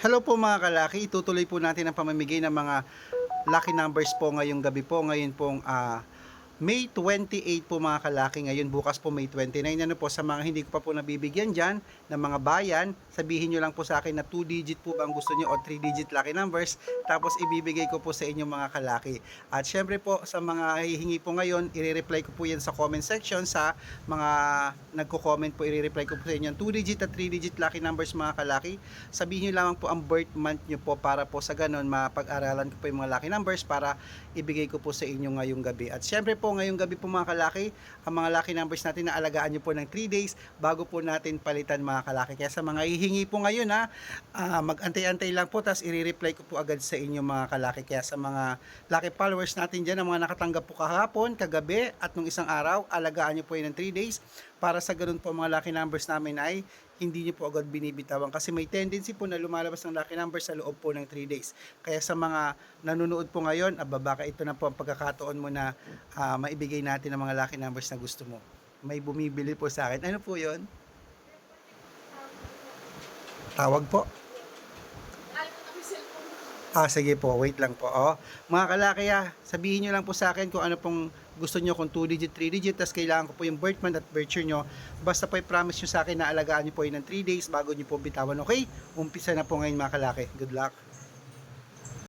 Hello po mga kalaki, itutuloy po natin ang pamamigay ng mga lucky numbers po ngayong gabi po. Ngayon pong ah, May 28 po mga kalaki, ngayon bukas po May 29. Ano po sa mga hindi ko pa po nabibigyan dyan ng mga bayan, sabihin nyo lang po sa akin na 2 digit po ba ang gusto nyo o 3 digit lucky numbers. Tapos ibibigay ko po sa inyo mga kalaki. At syempre po sa mga hihingi po ngayon, i-reply ko po yan sa comment section sa mga nagko-comment po, i-reply ko po sa inyo 2 digit at 3 digit lucky numbers mga kalaki. Sabihin nyo lamang po ang birth month nyo po para po sa ganun mapag-aralan ko po yung mga lucky numbers para ibigay ko po sa inyo ngayong gabi. At syempre po ngayong gabi po mga kalaki, ang mga lucky numbers natin na alagaan nyo po ng 3 days bago po natin palitan mga kalaki. Kaya sa mga hihingi po ngayon ha, ah, mag-antay-antay lang po tapos i-reply ko po agad sa inyo mga kalaki. Kaya sa mga lucky followers natin dyan, ang mga nakatanggap po kahapon, kagabi at nung isang araw, alagaan nyo po yun ng 3 days para sa ganun po mga lucky numbers namin ay hindi nyo po agad binibitawan kasi may tendency po na lumalabas ng lucky numbers sa loob po ng 3 days. Kaya sa mga nanonood po ngayon, aba baka ito na po ang pagkakataon mo na ah, maibigay natin ang mga lucky numbers na gusto mo. May bumibili po sa akin. Ano po yon? Tawag po. Ah, sige po. Wait lang po. Oh. Mga kalaki, ah, sabihin nyo lang po sa akin kung ano pong gusto nyo, kung 2 digit, 3 digit, tas kailangan ko po yung birth month at birth year nyo. Basta po i-promise nyo sa akin na alagaan nyo po yun ng 3 days bago nyo po bitawan. Okay? Umpisa na po ngayon mga kalaki. Good luck.